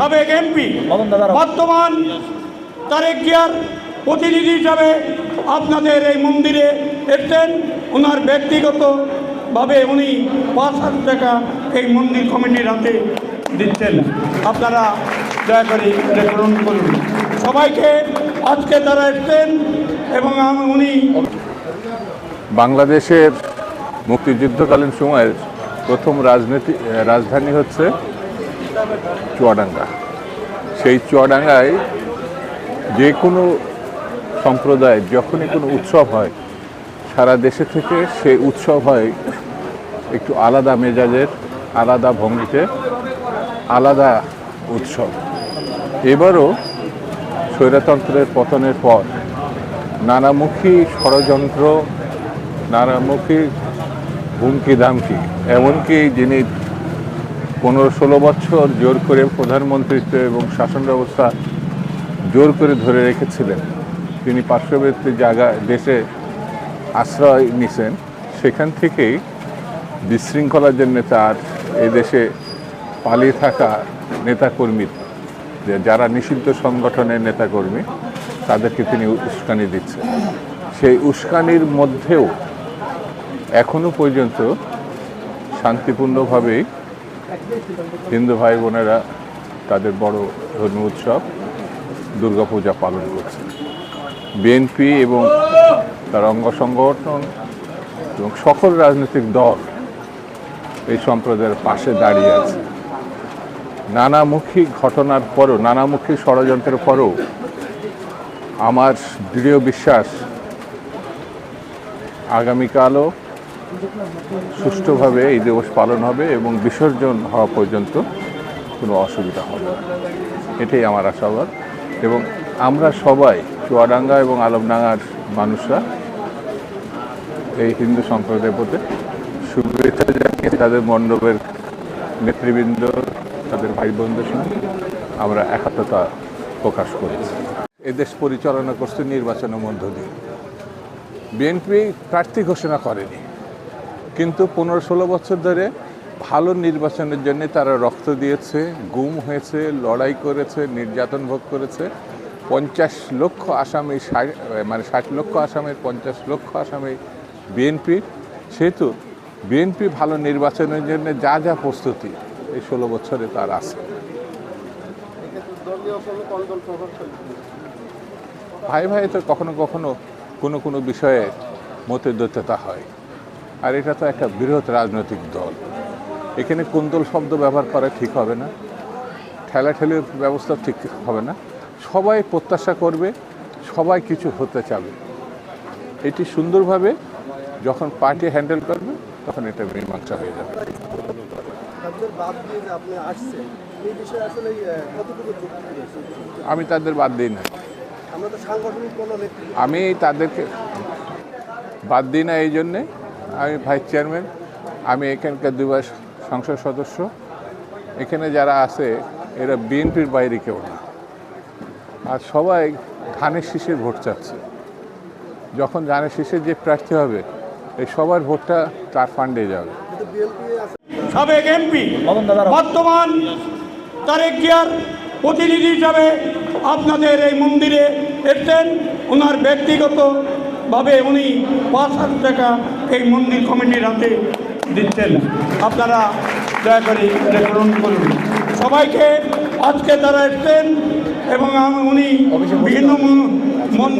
সাবেক এমপি বর্তমান তারেক জিয়ার প্রতিনিধি হিসাবে আপনাদের এই মন্দিরে এসছেন। ওনার ব্যক্তিগতভাবে উনি পাঁচ হাজার টাকা এই মন্দির কমিটির হাতে দিচ্ছেন। আপনারা দয়া করে এটা গ্রহণ করুন। সবাইকে আজকে তারা এসছেন এবং আম- উনি বাংলাদেশের মুক্তিযুদ্ধকালীন সময়ের প্রথম রাজনীতি রাজধানী হচ্ছে চুয়াডাঙ্গা। সেই চুয়াডাঙ্গায় যে কোনো সম্প্রদায় যখনই কোনো উৎসব হয়, সারা দেশে থেকে সেই উৎসব হয় একটু আলাদা মেজাজের, আলাদা ভঙ্গিতে, আলাদা উৎসব। এবারও স্বৈরতন্ত্রের পতনের পর নানামুখী ষড়যন্ত্র, নানামুখী হুমকি দামকি এমনকি যিনি পনেরো ষোলো বছর জোর করে প্রধানমন্ত্রীত্ব এবং শাসন ব্যবস্থা জোর করে ধরে রেখেছিলেন। তিনি পার্শ্ববর্তী জায়গা, দেশে আশ্রয় নিছেন। সেখান থেকেই বিশৃঙ্খলার জন্য তার এই দেশে পালিয়ে থাকা নেতাকর্মী, যে যারা নিষিদ্ধ সংগঠনের নেতাকর্মী, তাদেরকে তিনি উস্কানি দিচ্ছেন। সেই উস্কানির মধ্যেও এখনও পর্যন্ত শান্তিপূর্ণভাবেই হিন্দু ভাই বোনেরা তাদের বড় ধর্মীয় উৎসব দুর্গাপূজা পালন করছে। বিএনপি এবং তার অঙ্গ সংগঠন এবং সকল রাজনৈতিক দল এই সম্প্রদায়ের পাশে দাঁড়িয়ে আছে। নানামুখী ঘটনার পরও, নানামুখী ষড়যন্ত্রের পরও আমার দৃঢ় বিশ্বাস আগামীকালও সুষ্ঠুভাবে এই দিবস পালন হবে এবং বিসর্জন হওয়া পর্যন্ত কোনো অসুবিধা হবে না। এটাই আমার আশাবাদ এবং আমরা সবাই চুয়াডাঙ্গা এবং আলমডাঙ্গার মানুষরা এই হিন্দু সম্প্রদায়ের প্রতি শুভেচ্ছা জানিয়ে তাদের মণ্ডপের নেতৃবৃন্দ, তাদের ভাই বোনদের সঙ্গে আমরা একাত্মতা প্রকাশ করেছি। এদেশ পরিচালনা করছে নির্বাচনের মধ্য দিয়ে। বিএনপি প্রার্থী ঘোষণা করেনি। কিন্তু পনেরো ষোলো বছর ধরে ভালো নির্বাচনের জন্য তারা রক্ত দিয়েছে, গুম হয়েছে, লড়াই করেছে, নির্যাতন ভোগ করেছে। পঞ্চাশ লক্ষ আসামি মানে ষাট লক্ষ আসামের পঞ্চাশ লক্ষ আসামি বিএনপির সেহেতু বিএনপি ভালো নির্বাচনের জন্য যা যা প্রস্তুতি এই ষোলো বছরে তার আছে। ভাই ভাই তো কখনো কখনো কোনো কোনো বিষয়ে মতদ্বৈততা হয়। আর এটা তো একটা বৃহৎ রাজনৈতিক দল। এখানে কুন্দল শব্দ ব্যবহার করা ঠিক হবে না? ঠেলাঠেলির ব্যবস্থা ঠিক হবে না। সবাই প্রত্যাশা করবে সবাই কিছু হতে চাবে। এটি সুন্দরভাবে যখন পার্টি হ্যান্ডেল করবে তখন এটা মীমাংসা হয়ে যাবে। আমি তাদের বাদ দিই না। আমি তাদেরকে বাদ দিই না এই জন্যে। আমি ভাইস চেয়ারম্যান আমি এখানকার দুবার সংসদ সদস্য। এখানে যারা আছে এরা বিএনপির বাইরে কেউ না। আর সবাই ধানের শীষের ভোট চাচ্ছে। যখন ধানের শীষের যে প্রার্থী হবে এই সবার ভোটটা তার ফান্ডে যাবে। সাবেক এমপি বর্তমান তারেক জিয়ার প্রতিনিধি হিসাবে আপনাদের এই মন্দিরে এসছেন। ওনার ব্যক্তিগতভাবে উনি পাঁচ হাজার টাকা এই মন্দির কমিটির হাতে দিচ্ছেন। আপনারা দয়া করে এটা গ্রহণ করুন। সবাইকে আজকে তারা এসছেন এবং উনি বিভিন্ন মন মন্দির